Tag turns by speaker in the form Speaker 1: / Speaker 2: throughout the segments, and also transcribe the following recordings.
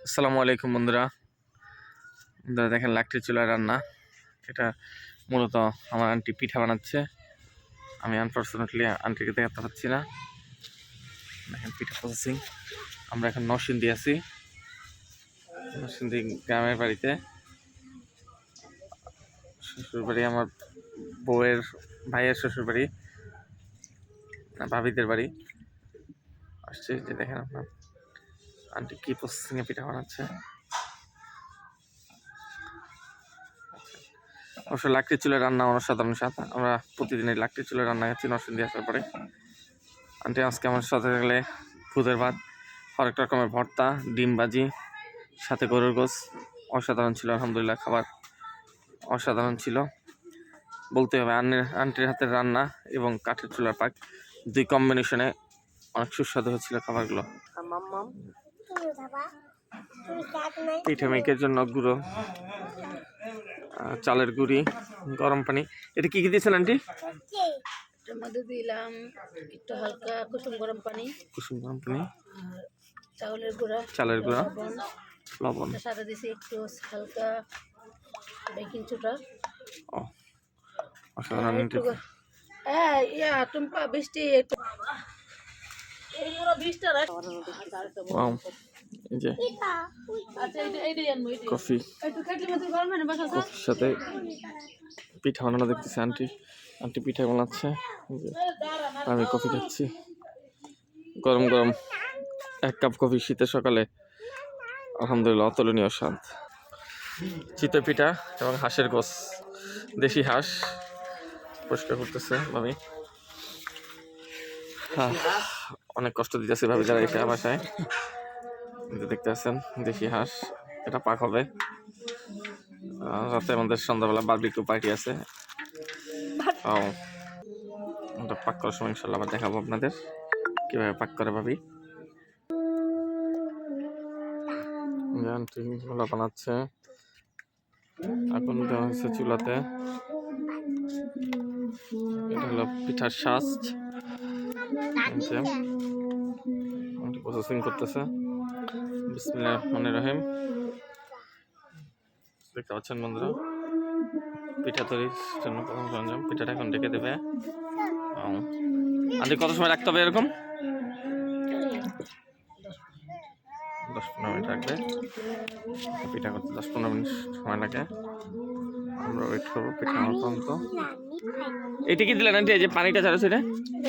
Speaker 1: আসসালামু আলাইকুম বন্ধুরা। বন্ধুরা দেখেন, লাকড়ি চুলার রান্না। এটা মূলত আমার আন্টি পিঠা বানাচ্ছে। আমি আনফর্চুনেটলি আন্টিকে দেখাতে পারছি না। দেখেন, পিঠা প্রসেসিং আমরা এখন নরসিংদী আছি। নরসিংদী গ্রামের বাড়িতে। শ্বশুরবাড়ি আমার বউয়ের, ভাইয়ের শ্বশুরবাড়ি, ভাবিদের বাড়ি। আসছে দেখেন আপনার আন্টি, কি প্রসেসিং এ পিঠা বানাচ্ছে? অবশ্য লাকড়ি চুলে রান্না অসাধারণ স্বাদ। আমরা প্রতিদিন এই লাকড়ি চুলে রান্না খাচ্ছি নরসিংদী আসার পরে। আন্টি, আজকে আমার সাথে গেলে খুদের ভাত, হরেক রকমের ভর্তা, ডিম ভাজি, সাথে গরুর গোস অসাধারণ ছিল, আলহামদুলিল্লাহ, খাবার অসাধারণ ছিল। বলতে হবে আন্টির হাতের রান্না এবং কাঠের চুলার পাক, দুই কম্বিনেশনে অনেক সুস্বাদু হয়েছিল খাবারগুলো। পিঠে মেকের জন্য গুঁড়ো চালের গুঁড়ি গরম পানি। এটা কি কি দিয়েছেন আন্টি?
Speaker 2: মধ্যে দিলাম একটু হালকা কুসুম গরম পানি।
Speaker 1: কুসুম গরম পানি।
Speaker 2: চাউলের গুঁড়া
Speaker 1: চালের গুঁড়া
Speaker 2: লবণ। সাথে দিছি একটু হালকা বেকিং সোডা।
Speaker 1: ও অসাধারণ
Speaker 2: হ্যাঁ ইয়া টুম্পা বৃষ্টি একটু
Speaker 1: ওয়াও। এই যে
Speaker 2: আচ্ছা এইটাই
Speaker 1: কফি। কফির সাথে পিঠা বানানো দেখতেছি আন্টি। আন্টি পিঠা বানাচ্ছে যে। আমি কফি খাচ্ছি। গরম গরম। এক কাপ কফি শীতের সকালে। আলহামদুলিল্লাহ অতুলনীয় স্বাদ। চিতই পিঠা এবং হাঁসের গোস। দেশি হাঁস। পরিষ্কার করতেছে আহ, অনেক কষ্ট দিতেছে ভাবে যারা এসে বাসায় যে দেখতে পাচ্ছেন দেশি হাঁস এটা পাক হবে। রাতে আমাদের সন্ধ্যাবেলা বারবিকিউ পার্টি আছে। ও ওটা পাক করার সময় ইনশাল্লাহ আবার দেখাবো আপনাদের। কীভাবে পাক করে ভাবি? গুলো বানাচ্ছে। আগুন দেওয়া হয়েছে চুলাতে। এটা হলো পিঠার শ্বাস প্রসেসিং করতেছে। বিসমিল্লাহ রহমান রহিম। দেখতে পাচ্ছেন বন্ধুরা পিঠা তৈরির জন্য প্রথম সরঞ্জাম। পিঠাটা এখন ডেকে দেবে। আন্টি কত সময় রাখতে হবে এরকম? দশ পনেরো মিনিট রাখবে। পিঠা করতে দশ পনেরো মিনিট সময় লাগে। আমরা ওয়েট করব পিঠা আমার পর্যন্ত। এটা কি দিলেন আন্টি এই যে পানিটা ছাড়া সেটা?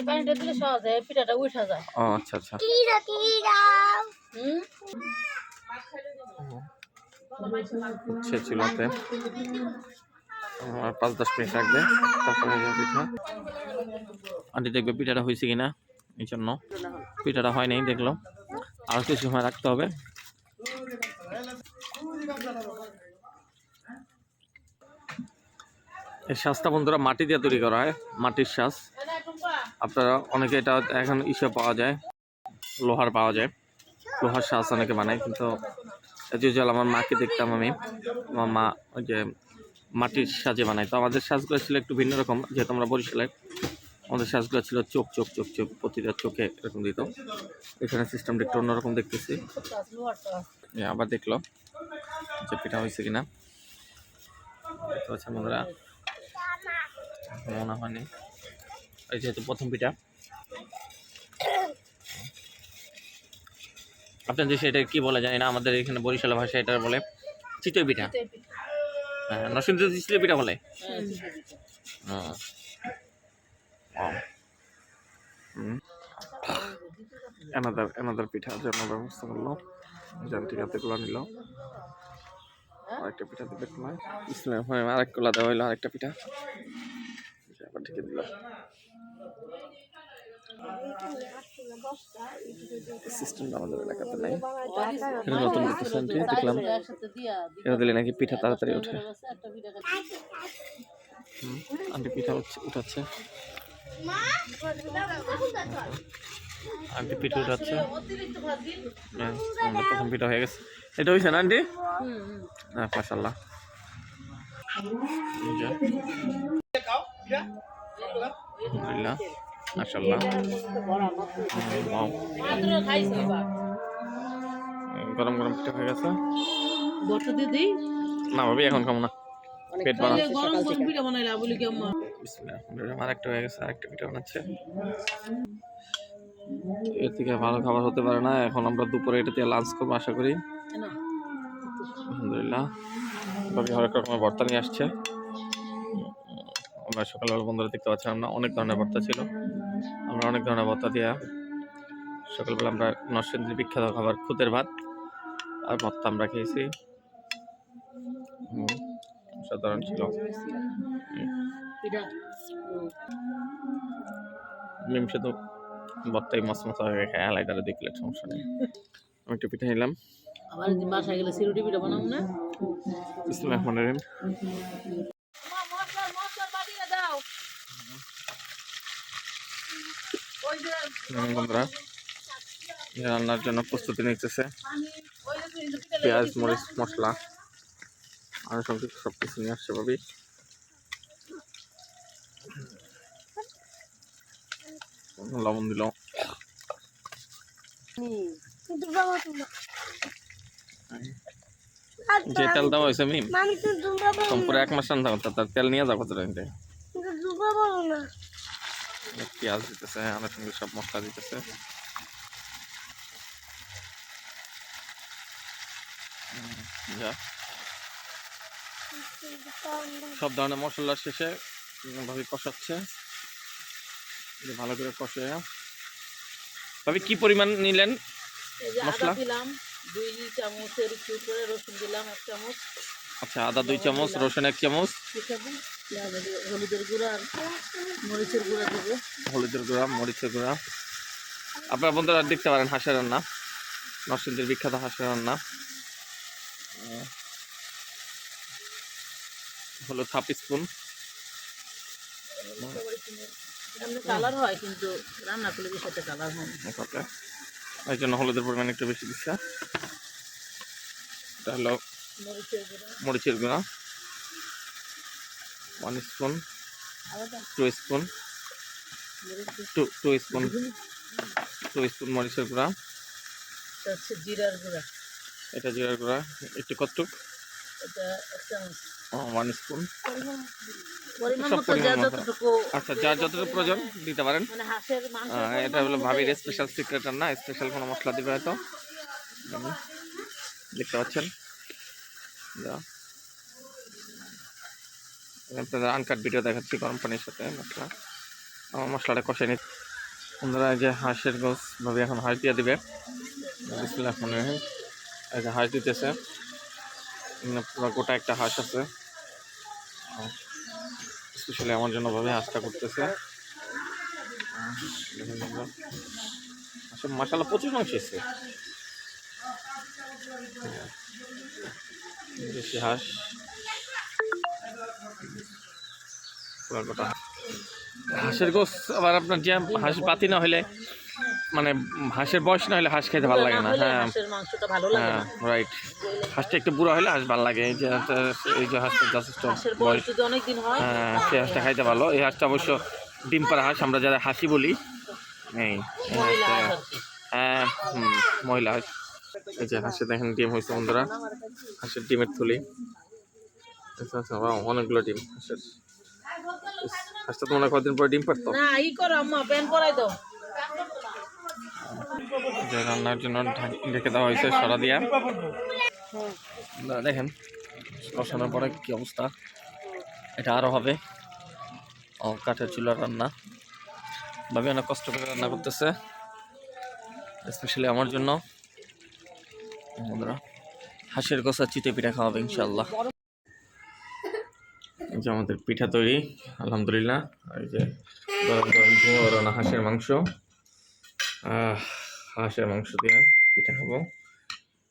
Speaker 2: পানিটা দিলে সহজ হয় পিঠাটা উঠা যায়।
Speaker 1: ও আচ্ছা আচ্ছা। সে চুলাতে পাঁচ দশ মিনিট রাখবে তারপরে পিঠা। আন্টি দেখবে পিঠাটা হয়েছে কিনা, এই জন্য। পিঠাটা হয় নাই দেখল আর কিছু সময় রাখতে হবে। এই শ্বাসটা বন্ধুরা মাটি দিয়ে তৈরি করা হয়, মাটির শ্বাস আপনারা অনেকে এটা এখন ইসে পাওয়া যায়, লোহার পাওয়া যায়। লোহার অনেকে বানায়, কিন্তু ইউজুয়াল আমার মাকে দেখতাম আমি। আমার মা ওই যে মাটির সাজে বানায়। তো আমাদের সাজগুলো ছিল একটু ভিন্ন রকম, যেহেতু আমরা বরিশালে আমাদের সাজগুলো ছিল চোখ চোখ চোখ চোখ, প্রতিটা চোখে এরকম দিত। এখানে সিস্টেমটা একটু অন্যরকম দেখতেছি। আবার দেখল যে পিঠা হয়েছে কিনা। দেখতে মনে হয়নি। এই যেহেতু প্রথম পিঠা। আপনার দেশে এটা কি বলে জানি না আমাদের এখানে বরিশালের ভাষায় এটা বলে চিতই পিঠা। হ্যাঁ নরসিংদী চিতই পিঠা বলে? এনাদার এনাদার পিঠা। জন্য ব্যবস্থা করল। জানটি হাতেগুলো নিল। আরেকটা পিঠা দিবে তোমায়। ইসলাম হয় আরেক কোলা দেওয়া হইল আরেকটা পিঠা। আবার ঢেকে দিল। সিস্টেমটা আমাদের এলাকাতে নাই। নতুন দেখলাম। এটা দিলে নাকি পিঠা তাড়াতাড়ি ওঠে। আন্টি পিঠা উঠাচ্ছে। আন্টি পিঠা উঠাচ্ছে।
Speaker 2: অতিরিক্ত ভাত দিন
Speaker 1: হ্যাঁ, আমাদের প্রথম পিঠা হয়ে গেছে। এটা হয়েছে না আন্টি হ্যাঁ আলহামদুলিল্লাহ। গরম গরম পিঠা হয়ে গেছে। না ভাবি এখন খাব না। পেট ভরা
Speaker 2: তাহলে গরম গরম পিঠা বানাইলা বলি কি আম্মা
Speaker 1: বিসমিল্লাহ আমার একটা হয়ে গেছে আরেকটা পিঠা বানাচ্ছে। এর থেকে ভালো খাবার হতে পারে না এখন আমরা দুপুরে এটা দিয়ে লাঞ্চ করব আশা করি।
Speaker 2: না
Speaker 1: আলহামদুলিল্লাহ। ভাবি হরেক রকমের ভর্তা নিয়ে আসছে। আমরা সকালবেলা বন্ধুরা দেখতে পাচ্ছিলাম না অনেক ধরনের ভর্তা ছিল। আমরা অনেক ধরনের ভর্তা দিয়া সকালবেলা আমরা নরসিংদীর বিখ্যাত খাবার খুদের ভাত আর ভর্তা আমরা খেয়েছি। সাধারণ ছিল। মিম শুধু ভর্তাই মাছ মাছ হয়ে খায় আলাই তারা দেখলে সমস্যা নেই। আমি একটু পিঠা নিলাম।
Speaker 2: আবার বাসায় গেলে সিরুটি পিঠা বানাবো না?
Speaker 1: রহিম
Speaker 2: মশলা মশলা বাড়িয়ে দাও ওই যে
Speaker 1: হুম, বন্ধুরা রান্নার জন্য প্রস্তুতি নিতেছে। পেঁয়াজ মরিচ মশলা আর সব কিছু সব কিছু নিয়ে আসছে ভাবি। লবণ দিল। যে তেল দেওয়া হয়েছে মিম
Speaker 3: তো
Speaker 1: সম্পূর্ণ এক মাস রান্না করতে তার তেল নিয়ে যাব কত পেঁয়াজ দিতেছে আমার সঙ্গে সব মশলা দিতেছে। সব ধরনের মশলার শেষে ভাবি কষাচ্ছে। ভালো করে কষে। ভাবি কি পরিমাণ নিলেন মশলা?
Speaker 2: দিলাম দুই চামচের একটু উপরে রসুন দিলাম এক চামচ।
Speaker 1: আচ্ছা আদা দুই চামচ রসুন এক চামচ।
Speaker 2: হলুদের গুঁড়া আর মরিচের গুঁড়া দেবো।
Speaker 1: হলুদের গুঁড়া মরিচের গুঁড়া। আপনারা বন্ধুরা দেখতে পারেন হাঁসের রান্না। নরসিংদীর বিখ্যাত হাঁসের রান্না। হলুদ হাফ স্পুন।
Speaker 2: কালার হয় কিন্তু রান্না করলে বেশ একটা কালার হয়
Speaker 1: এই জন্য হলুদের পরিমাণ একটু বেশি দিচ্ছে। এটা হলো
Speaker 2: মরিচের গুঁড়া।
Speaker 1: One spoon two spoon two two spoon two spoon মরিচের গুঁড়া।
Speaker 2: জিরার গুঁড়া।
Speaker 1: এটা জিরার গুঁড়া। একটু কতটুক? ওয়ান স্পুন আচ্ছা যার যতটুকু প্রয়োজন দিতে পারেন।
Speaker 2: মানে
Speaker 1: এটা হলো ভাবির স্পেশাল সিক্রেট না স্পেশাল কোনো মশলা দিবে হয়তো। দেখতে পাচ্ছেন? যা। আপনাদের আনকাট ভিডিও দেখাচ্ছি গরম পানির সাথে, মশলা। আমার মশলাটা কষে নি বন্ধুরা যে হাঁসের গোস ভাবি এখন হাঁস দিয়ে দিবে। বিসমিল্লাহ রহমানির রহিম। এই যে হাঁস দিতেছে। পুরো গোটা একটা হাঁস আছে। স্পেশালি আমার জন্য ভাবে হাঁসটা করতেছে। মশালা প্রচুর মাংস এসছে হাঁস। হাঁসের গোস আবার আপনার যে হাঁস বাতি না হলে মানে হাঁসের বয়স না হলে হাঁস খেতে ভালো লাগে না হ্যাঁ। হ্যাঁ রাইট হাঁসটা একটু বুড়ো হলে হাঁস ভালো লাগে এই যে এই যে হাঁসটা যথেষ্ট বয়স।
Speaker 2: হয়
Speaker 1: সেই হাঁসটা খাইতে ভালো। এই হাঁসটা অবশ্য ডিম পাড়া হাঁস আমরা যারা হাসি বলি এই। হ্যাঁ মহিলা হাঁস। এই যে হাঁসে দেখেন ডিম হয়েছে বন্ধুরা হাঁসের ডিমের থলি। অনেকগুলো ডিম হাঁসের ইস, হাঁসটা তো মনে কদিন পরে ডিম পারতো।
Speaker 2: না ই করো আম্মা প্যান পরাই দাও।
Speaker 1: যে রান্নার জন্য ঢাক- দেওয়া হয়েছে সরা দিয়া। না, দেখেন কষানোর পরে কি অবস্থা। এটা আরও হবে। ও কাঠের চুলার রান্না। ভাবি অনেক কষ্ট করে রান্না করতেছে। স্পেশালি আমার জন্য। বন্ধুরা হাঁসের গোসা চিটে পিঠা খাওয়াবে ইনশাল্লাহ যে আমাদের পিঠা তৈরি আলহামদুলিল্লাহ। এই যে গরম গরম হাঁসের মাংস। হাঁসের মাংস দিয়ে পিঠা খাব।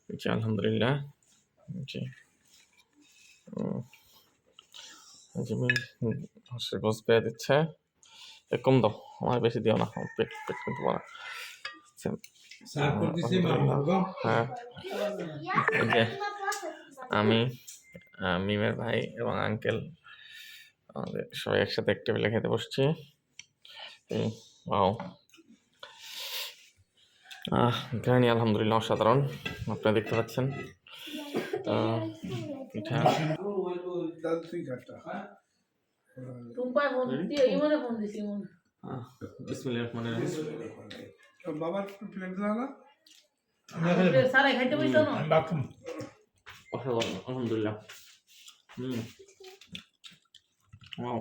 Speaker 1: জি আলহামদুলিল্লাহ। জি। হাঁসের গোস পেয়ে দিচ্ছে। কম দাও আমার বেশি দিও না পেট পেট কিন্তু হ্যাঁ। আমি মিমের ভাই এবং আঙ্কেল আমাদের সবাই একসাথে এক টেবিলে খেতে বসছি। এই ওয়াও। গ্রানি আলহামদুলিল্লাহ অসাধারণ। আপনারা দেখতে পাচ্ছেন। পিঠা। আলহামদুলিল্লাহ। হুম। ওয়াও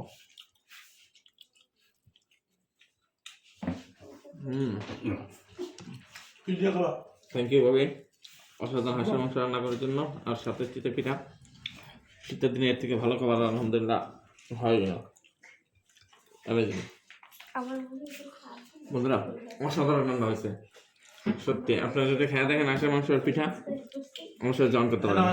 Speaker 1: হুম থ্যাংক ইউ ভাবি অসাধারণ হাঁসের মাংস রান্না করার জন্য। আর সাথে চিতে পিঠা। শীতের দিনে এর থেকে ভালো খাবার আলহামদুলিল্লাহ হয় না। অ্যামেজিং বন্ধুরা অসাধারণ রান্না হয়েছে। সত্যি আপনারা যদি খেয়ে দেখেন হাঁসের মাংস আর পিঠা অবশ্যই জয়েন করতে পারেন।